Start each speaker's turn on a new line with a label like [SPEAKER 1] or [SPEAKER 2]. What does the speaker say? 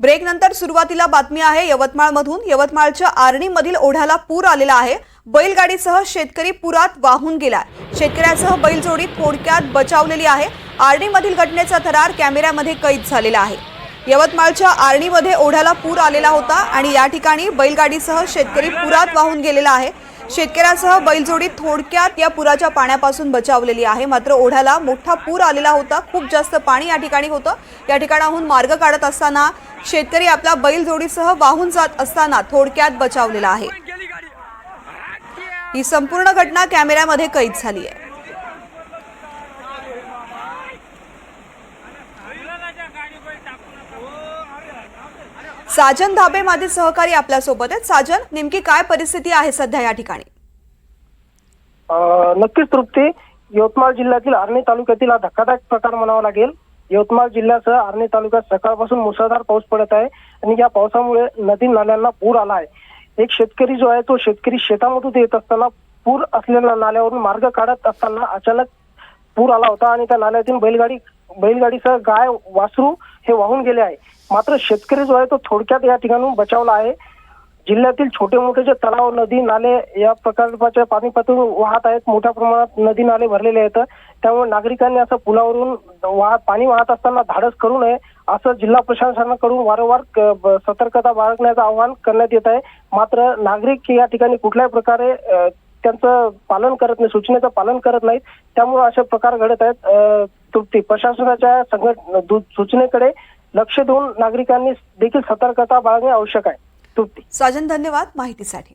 [SPEAKER 1] Break नंतर सुरुवातीला बातमी आहे यवतमाळमधून. यवतमाळच्या आर्णीमधील ओढ्याला पूर आलेला आहे. बैलगाडीसह शेतकरी पुरात वाहून गेला शेतकऱ्यासह बैलजोडी थोडक्यात बचावलेली आहे. आर्णीमधील घटनेचा थरार कॅमेऱ्यामध्ये कैद झालेला आहे. यवतमाळच्या आर्णीमध्ये ओढ्याला पूर आलेला होता आणि या ठिकाणी बैलगाडीसह शेतकरी पुरात वाहून गेलेला आहे. शेतकऱ्यासह बैलजोडी थोडक्यात या पुराच्या पाण्यापासून बचावलेली आहे. मात्र ओढ्याला मोठा पूर आलेला होता. खूप जास्त पाणी या ठिकाणी होतं. या ठिकाणाहून मार्ग काढत असताना शेतकरी आपल्या बैलजोडीसह वाहून जात असताना थोडक्यात बचावलेला आहे. ही संपूर्ण घटना कॅमेऱ्यामध्ये कैद झाली आहे. साजन धाबे माझे सहकारी आपल्यासोबत आहेत. साजन नेमकी काय परिस्थिती आहे सध्या या ठिकाणी?
[SPEAKER 2] नक्कीच तृप्ती. यवतमाळ जिल्ह्यातील आर्णी तालुक्यातील हा धक्कादायक प्रकार म्हणावा लागेल. यवतमाळ जिल्ह्यासह आर्णी तालुक्यात सकाळपासून मुसळधार पाऊस पडत आहे आणि या पावसामुळे नदी नाल्यांना पूर आला आहे. एक शेतकरी जो आहे तो शेतकरी शेतामधून येत असताना पूर असलेल्या नाल्यावरून मार्ग काढत असताना अचानक पूर आला होता आणि त्या नाल्यातून बैलगाडी बैलगाडीसह गाय वासरू हे वाहून गेले आहे. मात्र शेतकरी जो आहे तो थोडक्यात या ठिकाणून बचावला आहे. जिल्ह्यातील छोटे मोठे जे तलाव नदी नाले या प्रकल्पाच्या पाणी पातळी वाहत आहेत मोठ्या प्रमाणात नदी नाले भरलेले आहेत. त्यामुळे नागरिकांनी असं पुलावरून वाह पाणी वाहत असताना धाडस करू नये असं जिल्हा प्रशासनाकडून वारंवार सतर्कता बाळगण्याचं आवाहन करण्यात येत आहे. मात्र नागरिक या ठिकाणी कुठल्याही प्रकारे त्यांचं पालन करत नाही सूचनेचं पालन करत नाहीत. त्यामुळे असे प्रकार घडत आहेत. तृप्ती प्रशासनाच्या संघट दु- सूचनेकडे लक्ष देऊन नागरिकांनी देखील सतर्कता बाळगणे आवश्यक आहे. तृप्ती
[SPEAKER 1] साजन धन्यवाद माहितीसाठी.